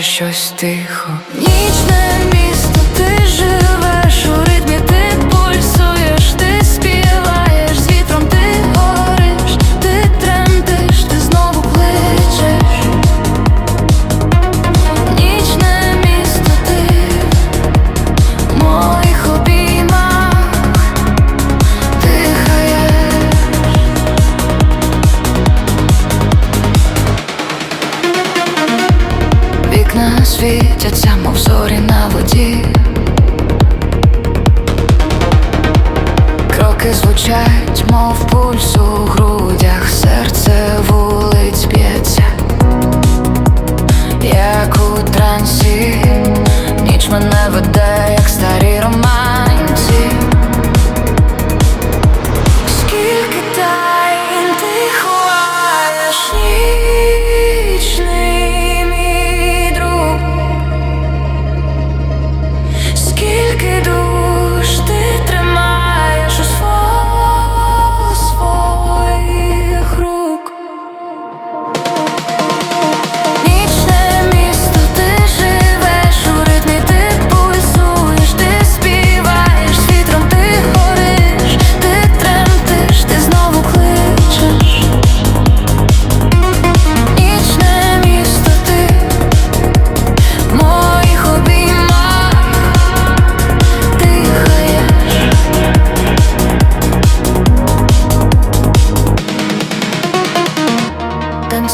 Шепоче щось тихо. Ніч не світяться, мов зорі на воді. Кроки звучать, мов пульсу. гру.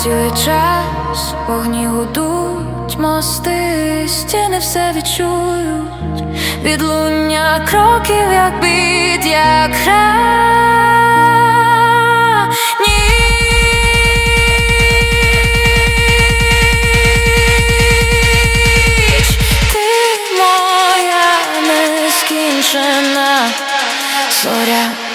цілий час вогні гудуть, мости, стіни все відчують, відлуння кроків, як бід, як гра. Ні. Ти моя нескінчена зоря.